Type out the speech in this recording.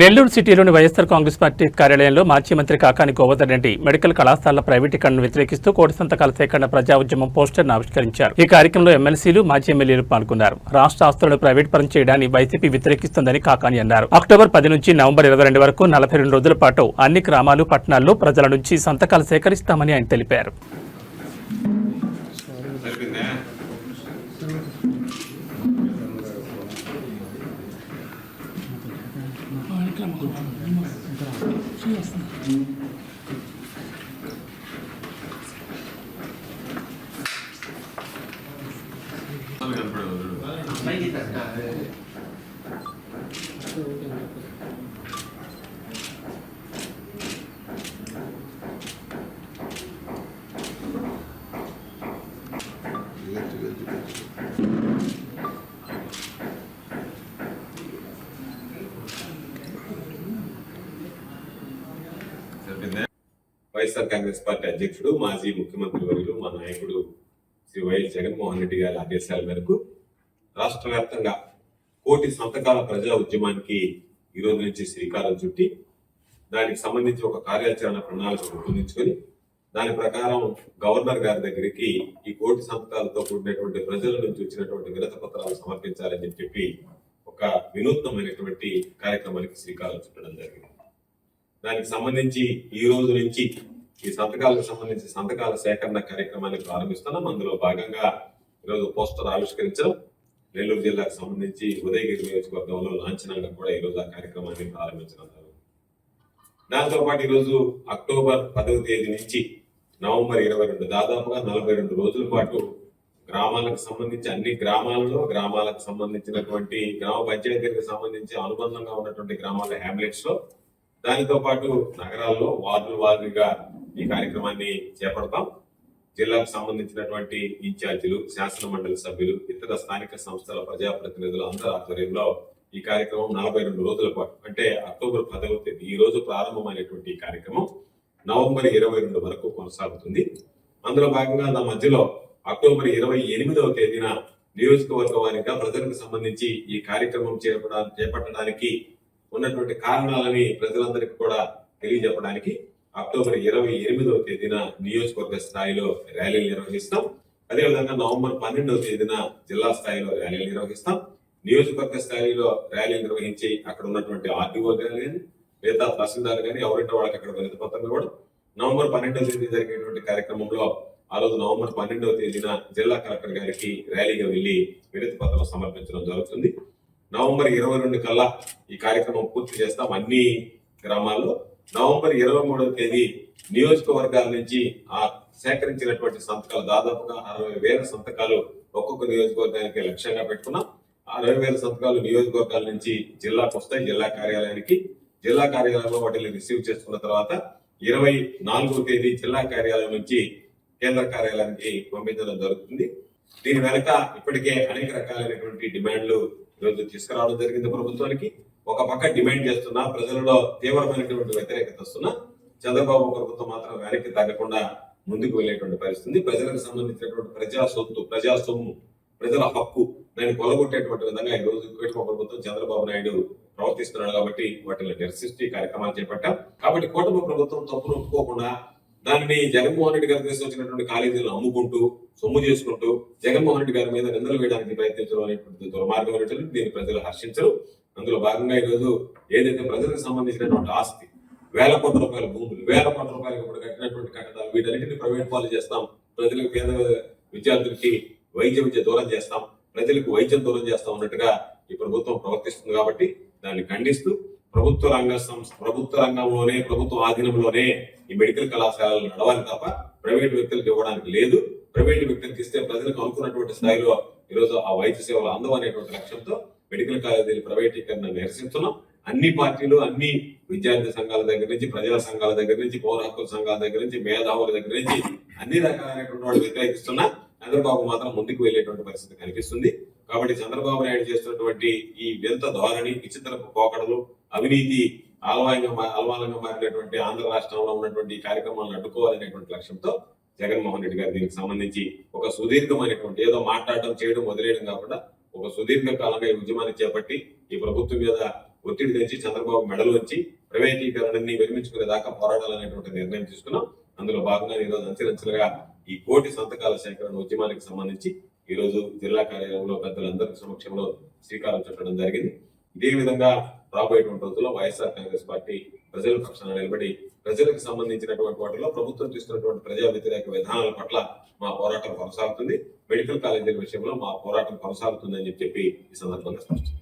నెల్లూరు సిటీలోని వైఎస్సార్ కాంగ్రెస్ పార్టీ కార్యాలయంలో మాజీ మంత్రి కాకాని గోవర్ధన్ రెడ్డి మెడికల్ కళాశాలల ప్రైవేటీకరణను వ్యతిరేకిస్తూ కోటి సంతకాల సేకరణ ప్రజా ఉద్యమం పోస్టర్ను ఆవిష్కరించారు. ఈ కార్యక్రమంలో ఎమ్మెల్సీలు మాజీ ఎమ్మెల్యేలు పాల్గొన్నారు. రాష్ట్ర ఆస్తులను ప్రైవేట్ పరం చేయడాన్ని వైసీపీ వ్యతిరేకిస్తుందని కాకాని అన్నారు. అక్టోబర్ పది నుంచి నవంబర్ ఇరవై రెండు వరకు నలభై రెండు రోజుల పాటు అన్ని గ్రామాలు పట్టణాల్లో ప్రజల నుంచి సంతకాలు సేకరిస్తామని ఆయన తెలిపారు. Hay tratar de... సరిపోయిందా వైఎస్ఆర్ కాంగ్రెస్ పార్టీ అధ్యక్షుడు మాజీ ముఖ్యమంత్రి వర్యులు మా నాయకుడు శ్రీ వైఎస్ జగన్మోహన్ రెడ్డి గారి ఆదేశాల మేరకు రాష్ట్ర వ్యాప్తంగా కోటి సంతకాల ప్రజా ఉద్యమానికి ఈ రోజు నుంచి శ్రీకారం చుట్టి దానికి సంబంధించి ఒక కార్యాచరణ ప్రణాళిక రూపొందించుకొని దాని ప్రకారం గవర్నర్ గారి దగ్గరికి ఈ కోటి సంతకాలతో కూడినటువంటి ప్రజల నుంచి వచ్చినటువంటి విరత పత్రాలు సమర్పించాలని చెప్పి ఒక వినూత్నమైనటువంటి కార్యక్రమానికి శ్రీకారం చుట్టడం జరిగింది. దానికి సంబంధించి ఈ రోజు నుంచి ఈ సంతకాలకు సంబంధించి సంతకాల సేకరణ కార్యక్రమాన్ని ప్రారంభిస్తున్నాం. అందులో భాగంగా ఈరోజు పోస్టర్ ఆవిష్కరించడం నెల్లూరు జిల్లాకు సంబంధించి ఉదయగిరి నియోజకవర్గంలో లాంఛనంగా కూడా ఈ రోజు ఆ కార్యక్రమాన్ని ప్రారంభించడం దాంతో పాటు ఈరోజు అక్టోబర్ పదవ తేదీ నుంచి నవంబర్ ఇరవై రెండు దాదాపుగా నలభై రెండు రోజుల పాటు గ్రామాలకు సంబంధించి అన్ని గ్రామాలలో గ్రామాలకు సంబంధించినటువంటి గ్రామ పంచాయతీలకు సంబంధించి అనుబంధంగా ఉన్నటువంటి గ్రామాల హ్యామ్లెట్స్లో దానితో పాటు నగరాల్లో వార్డుల వార్డుగా ఈ కార్యక్రమాన్ని చేపడతాం. జిల్లాకు సంబంధించినటువంటి ఇన్ఛార్జీలు శాసన మండలి సభ్యులు ఇతర స్థానిక సంస్థల ప్రజాప్రతినిధులు అందరి ఆధ్వర్యంలో ఈ కార్యక్రమం నలభై రెండు రోజుల పాటు అంటే అక్టోబర్ పదవ తేదీ ఈ రోజు ప్రారంభమైనటువంటి ఈ కార్యక్రమం నవంబర్ ఇరవై రెండు వరకు కొనసాగుతుంది. అందులో భాగంగా నా మధ్యలో అక్టోబర్ ఇరవై ఎనిమిదవ తేదీన నియోజకవర్గ వారిగా ప్రజలకు సంబంధించి ఈ కార్యక్రమం చేపడా చేపట్టడానికి ఉన్నటువంటి కారణాలని ప్రజలందరికీ కూడా తెలియజెప్పడానికి అక్టోబర్ ఇరవై ఎనిమిదవ తేదీన నియోజకవర్గ స్థాయిలో ర్యాలీలు నిర్వహిస్తాం. అదేవిధంగా నవంబర్ పన్నెండవ తేదీన జిల్లా స్థాయిలో ర్యాలీలు నిర్వహిస్తాం. నియోజకవర్గ స్థాయిలో ర్యాలీలు నిర్వహించి అక్కడ ఉన్నటువంటి ఆర్టీఓ కానీ లేదా తహసీల్దార్ కానీ ఎవరింటే వాళ్ళకి అక్కడ వినతి పత్రం ఇవ్వడం. నవంబర్ పన్నెండవ తేదీ జరిగేటువంటి కార్యక్రమంలో ఆ రోజు నవంబర్ పన్నెండవ తేదీన జిల్లా కలెక్టర్ గారికి ర్యాలీగా వెళ్ళి వినతి పత్రం సమర్పించడం జరుగుతుంది. నవంబర్ ఇరవై రెండు కల్లా ఈ కార్యక్రమం పూర్తి చేస్తాం. అన్ని గ్రామాల్లో నవంబర్ ఇరవై మూడవ తేదీ నియోజకవర్గాల నుంచి ఆ సేకరించినటువంటి సంతకాలు దాదాపుగా అరవై వేల సంతకాలు ఒక్కొక్క నియోజకవర్గానికి లక్ష్యంగా పెట్టుకున్నాం. అరవై వేల సంతకాలు నియోజకవర్గాల నుంచి జిల్లాకు వస్తాయి. జిల్లా కార్యాలయానికి జిల్లా కార్యాలయంలో వాటిని రిసీవ్ చేసుకున్న తర్వాత ఇరవై నాలుగవ తేదీ జిల్లా కార్యాలయం నుంచి కేంద్ర కార్యాలయానికి పంపించడం జరుగుతుంది. దీని వెనక ఇప్పటికే అనేక రకాలైనటువంటి డిమాండ్లు ఈరోజు తీసుకురావడం జరిగింది ప్రభుత్వానికి. ఒక పక్క డిమాండ్ చేస్తున్నా ప్రజలలో తీవ్రమైనటువంటి వ్యతిరేకత వస్తున్నా చంద్రబాబు ప్రభుత్వం మాత్రం వెనక్కి తగ్గకుండా ముందుకు వెళ్ళేటువంటి పరిస్థితి. ప్రజలకు సంబంధించినటువంటి ప్రజా సొత్తు ప్రజా సొమ్ము ప్రజల హక్కు దాన్ని కొలగొట్టేటువంటి విధంగా ఈ రోజు కూటమి ప్రభుత్వం చంద్రబాబు నాయుడు ప్రవర్తిస్తున్నాడు కాబట్టి వాటిని నిరసిస్తూ ఈ కార్యక్రమాలు చేపట్టాం. కాబట్టి కూటమి ప్రభుత్వం తప్పును ఒప్పుకోకుండా దానిని జగన్మోహన్ రెడ్డి గారు తీసుకొచ్చినటువంటి కాలేజీలను అమ్ముకుంటూ సొమ్ము చేసుకుంటూ జగన్మోహన్ రెడ్డి గారి మీద నిందలు వేయడానికి ప్రయత్నించడం అనేటువంటి దుర్మార్గం అనేటువంటి దీన్ని ప్రజలు హర్షించరు. అందులో భాగంగా ఈరోజు ఏదైతే ప్రజలకు సంబంధించినటువంటి ఆస్తి వేల కోట్ల రూపాయల భూములు వేల కోట్ల రూపాయలు ఇప్పుడు కట్టినటువంటి కట్టడాలు వీటన్నిటిని ప్రైవేట్ పాలు చేస్తాం. ప్రజలకు పేద విద్యార్థులకి వైద్య విద్య దూరం చేస్తాం. ప్రజలకు వైద్యం దూరం చేస్తాం అన్నట్టుగా ఈ ప్రభుత్వం ప్రవర్తిస్తుంది కాబట్టి దాన్ని ఖండిస్తూ ప్రభుత్వ రంగ సంస్థ ప్రభుత్వ రంగంలోనే ప్రభుత్వ ఆధీనంలోనే ఈ మెడికల్ కళాశాలలు నడవాలి తప్ప ప్రైవేట్ వ్యక్తులకు ఇవ్వడానికి లేదు. ప్రైవేట్ వ్యక్తులకు ఇస్తే ప్రజలకు అనుకున్నటువంటి స్థాయిలో ఈరోజు ఆ వైద్య సేవలు అందవు అనేటువంటి లక్ష్యంతో మెడికల్ కాలేజీల ప్రైవేటీకరణ నిరసిస్తున్నాం. అన్ని పార్టీలు అన్ని విద్యార్థి సంఘాల దగ్గర నుంచి ప్రజా సంఘాల దగ్గర నుంచి పౌర హక్కుల సంఘాల దగ్గర నుంచి మేధావుల దగ్గర నుంచి అన్ని రకాలైనటువంటి వాళ్ళు వ్యతిరేకిస్తున్నా చంద్రబాబు మాత్రం ముందుకు వెళ్ళేటువంటి పరిస్థితి కనిపిస్తుంది. కాబట్టి చంద్రబాబు నాయుడు చేస్తున్నటువంటి ఈ వింత ధోరణి విచిత్ర పోకడలు అవినీతి ఆలవాయంగా మా- అలవాలంగా మారినటువంటి ఆంధ్ర రాష్ట్రంలో ఉన్నటువంటి కార్యక్రమాలను అడ్డుకోవాలనేటువంటి లక్ష్యంతో జగన్మోహన్ రెడ్డి గారు దీనికి సంబంధించి ఒక సుదీర్ఘమైనటువంటి ఏదో మాట్లాడటం చేయడం వదిలేయడం కాకుండా ఒక సుదీర్ఘ కాలంగా ఈ ఉద్యమాన్ని చేపట్టి ఈ ప్రభుత్వం మీద ఒత్తిడి తెచ్చి చంద్రబాబు మెడలు వచ్చి ప్రైవేటీకరణని విరమించుకునే దాకా పోరాడాలనేటువంటి నిర్ణయం తీసుకున్నాం. అందులో భాగంగా ఈ రోజు అంచెలంచెలుగా ఈ కోటి సంతకాల సేకరణ ఉద్యమానికి సంబంధించి ఈ రోజు జిల్లా కార్యాలయంలో పెద్దలందరి సమక్షంలో శ్రీకారం చుట్టడం జరిగింది. ఇదే విధంగా రాబోయేటువంటి రోజుల్లో వైఎస్ఆర్ కాంగ్రెస్ పార్టీ ప్రజల పక్షాన నిలబడి ప్రజలకు సంబంధించినటువంటి వాటిలో ప్రభుత్వం తీసుకున్నటువంటి ప్రజా వ్యతిరేక విధానాల పట్ల మా పోరాటం కొనసాగుతుంది. మెడికల్ కాలేజీల విషయంలో మా పోరాటం కొనసాగుతుందని చెప్పి ఈ సందర్భంగా స్పష్టం